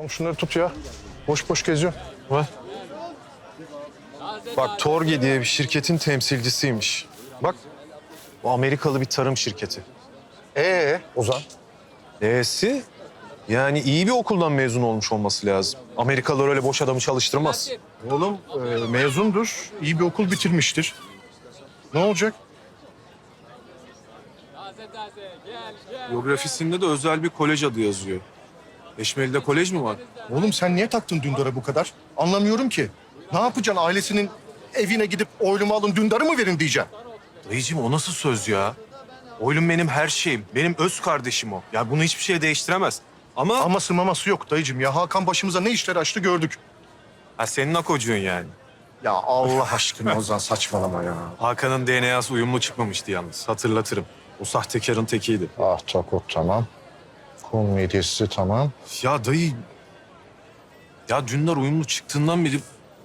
Oğlum şunları tut ya. Boş boş geziyor. Var. Bak Torge diye bir şirketin temsilcisiymiş. Bak bu Amerikalı bir tarım şirketi. Ee Ozan? E'si yani iyi bir okuldan mezun olmuş olması lazım. Amerikalılar öyle boş adamı çalıştırmaz. Oğlum e, mezundur. iyi bir okul bitirmiştir. Ne olacak? Biyografisinde de özel bir kolej adı yazıyor. Eşmeli'de kolej mi var? Oğlum sen niye taktın Dündar'a bu kadar? Anlamıyorum ki. Ne yapacaksın ailesinin evine gidip oylumu alın Dündar'ı mı verin diyeceksin? Dayıcığım o nasıl söz ya? Oylum benim her şeyim. Benim öz kardeşim o. Ya bunu hiçbir şey değiştiremez. Ama... Aması maması yok dayıcım ya. Hakan başımıza ne işler açtı gördük. Ha, senin akocuğun yani. Ya Allah aşkına Ozan saçmalama ya. Hakan'ın DNA'sı uyumlu çıkmamıştı yalnız. Hatırlatırım. O sahtekarın tekiydi. Ah Takot tamam. Kum midyesi tamam. Ya dayı... Ya Dündar uyumlu çıktığından beri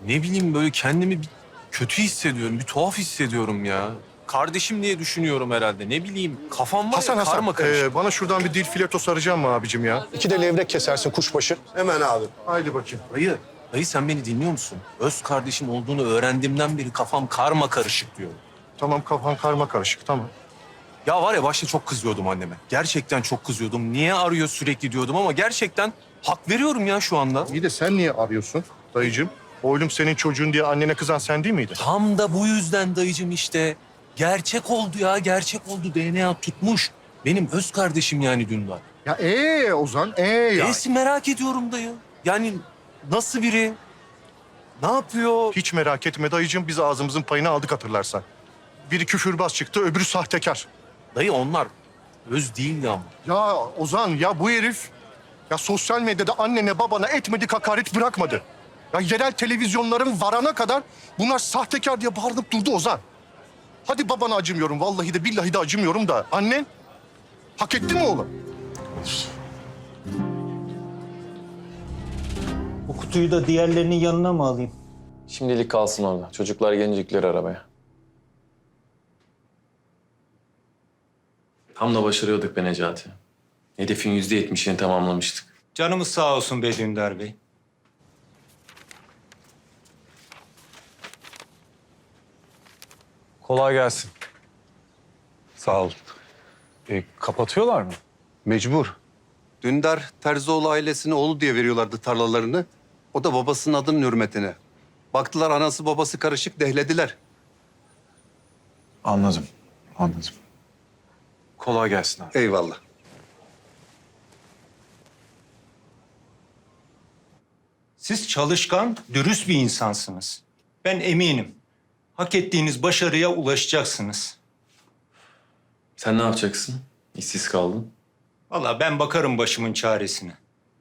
ne bileyim böyle kendimi bir kötü hissediyorum. Bir tuhaf hissediyorum ya. Kardeşim diye düşünüyorum herhalde. Ne bileyim kafam var Hasan ya Hasan karma karışık. e, bana şuradan bir dil fileto saracağım mı abicim ya? İki de levrek kesersin kuşbaşı. Hemen abi. Haydi bakayım. Dayı, dayı sen beni dinliyor musun? Öz kardeşim olduğunu öğrendiğimden beri kafam karma karışık diyor. Tamam kafan karma karışık tamam. Ya var ya başta çok kızıyordum anneme. Gerçekten çok kızıyordum. Niye arıyor sürekli diyordum ama gerçekten hak veriyorum ya şu anda. İyi de sen niye arıyorsun dayıcım? Oğlum senin çocuğun diye annene kızan sen değil miydin? Tam da bu yüzden dayıcım işte. Gerçek oldu ya, gerçek oldu. DNA tutmuş. Benim öz kardeşim yani Dündar. Ya ee Ozan ee ya. Neyse merak ediyorum dayı. Yani nasıl biri? Ne yapıyor? Hiç merak etme dayıcım biz ağzımızın payını aldık hatırlarsan. Biri küfürbaz çıktı öbürü sahtekar. Dayı onlar öz değildi ama. Ya Ozan ya bu herif ya sosyal medyada annene babana etmedik hakaret bırakmadı. Ya yerel televizyonların varana kadar bunlar sahtekar diye bağırıp durdu Ozan. Hadi babana acımıyorum vallahi de billahi de acımıyorum da annen hak etti mi oğlum? Bu kutuyu da diğerlerinin yanına mı alayım? Şimdilik kalsın orada. Çocuklar gelince yükler arabaya. Tam da başarıyorduk be Necati. Hedefin yüzde yetmişini tamamlamıştık. Canımız sağ olsun be Dündar Bey. Kolay gelsin. Sağ ol. E, kapatıyorlar mı? Mecbur. Dündar Terzioğlu ailesine oğlu diye veriyorlardı tarlalarını. O da babasının adının hürmetine. Baktılar anası babası karışık dehlediler. Anladım, anladım. Kolay gelsin abi. Eyvallah. Siz çalışkan, dürüst bir insansınız. Ben eminim. Hak ettiğiniz başarıya ulaşacaksınız. Sen ne yapacaksın? İşsiz kaldın. Vallahi ben bakarım başımın çaresine.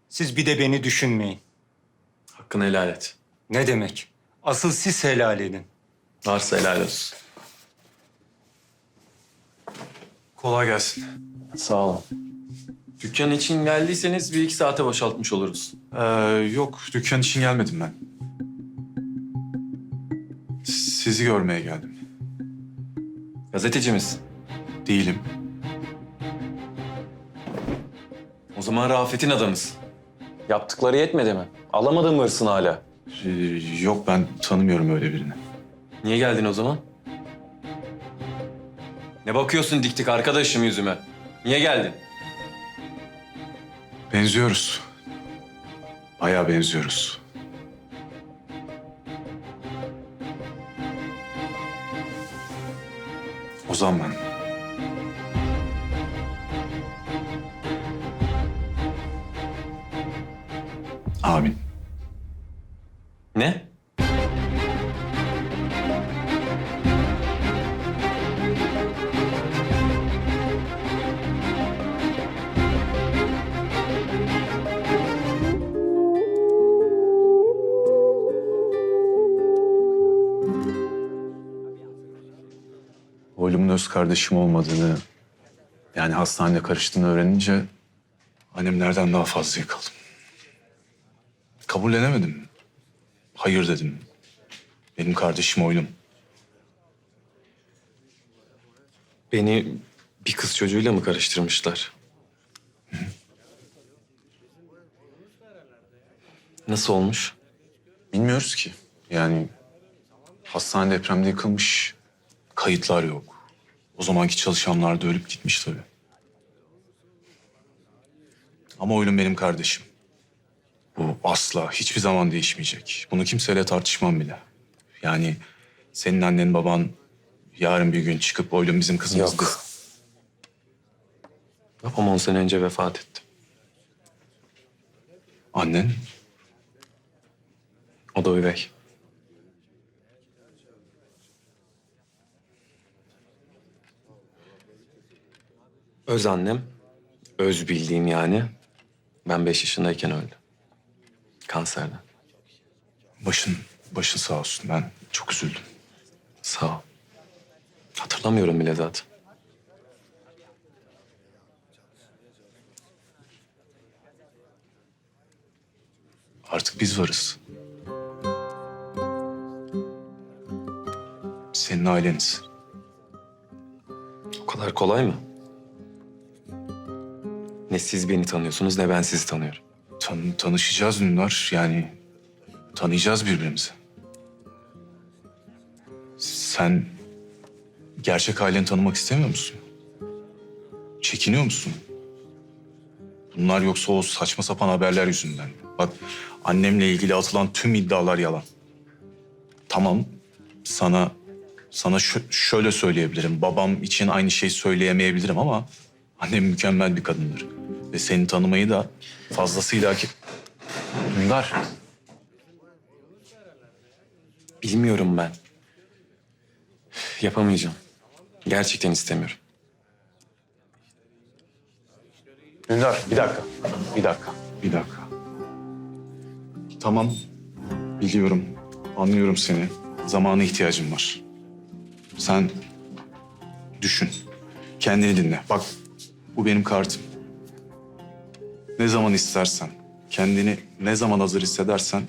Siz bir de beni düşünmeyin. Hakkını helal et. Ne demek? Asıl siz helal edin. Varsa helal olsun. Kolay gelsin. Sağ olun. Dükkan için geldiyseniz bir iki saate boşaltmış oluruz. Ee, yok, dükkan için gelmedim ben. Sizi görmeye geldim. Gazeteci misin? Değilim. O zaman Rafet'in adamısın. Yaptıkları yetmedi mi? Alamadın mı hırsını hala? Ee, yok, ben tanımıyorum öyle birini. Niye geldin o zaman? Ne bakıyorsun dik dik arkadaşım yüzüme? Niye geldin? Benziyoruz. Bayağı benziyoruz. Ozan ben. Amin. Ne? Oğlumun öz kardeşim olmadığını, yani hastanede karıştığını öğrenince annemlerden daha fazla yıkıldım. Kabullenemedim. Hayır dedim. Benim kardeşim oylum. Beni bir kız çocuğuyla mı karıştırmışlar? Nasıl olmuş? Bilmiyoruz ki. Yani hastane depremde yıkılmış. Kayıtlar yok. O zamanki çalışanlar da ölüp gitmiş tabii. Ama oğlum benim kardeşim. Bu asla hiçbir zaman değişmeyecek. Bunu kimseyle tartışmam bile. Yani senin annen baban yarın bir gün çıkıp oğlum bizim kızımız Yok. Babam 10 sene önce vefat etti. Annen O da üvey. Öz annem, öz bildiğim yani. Ben beş yaşındayken öldü. Kanserden. başın başın sağ olsun. Ben çok üzüldüm. Sağ ol. Hatırlamıyorum bile zaten. Artık biz varız. Senin aileniz. O kadar kolay mı? Ne siz beni tanıyorsunuz ne ben sizi tanıyorum. Tan tanışacağız Dündar. Yani tanıyacağız birbirimizi. Sen gerçek aileni tanımak istemiyor musun? Çekiniyor musun? Bunlar yoksa o saçma sapan haberler yüzünden. Bak annemle ilgili atılan tüm iddialar yalan. Tamam sana sana şö- şöyle söyleyebilirim. Babam için aynı şeyi söyleyemeyebilirim ama annem mükemmel bir kadındır. Ve seni tanımayı da fazlasıyla hak Dündar. Bilmiyorum ben. Yapamayacağım. Gerçekten istemiyorum. Dündar bir dakika. Bir dakika. Bir dakika. Tamam. Biliyorum. Anlıyorum seni. Zamana ihtiyacım var. Sen düşün. Kendini dinle. Bak bu benim kartım. Ne zaman istersen, kendini ne zaman hazır hissedersen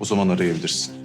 o zaman arayabilirsin.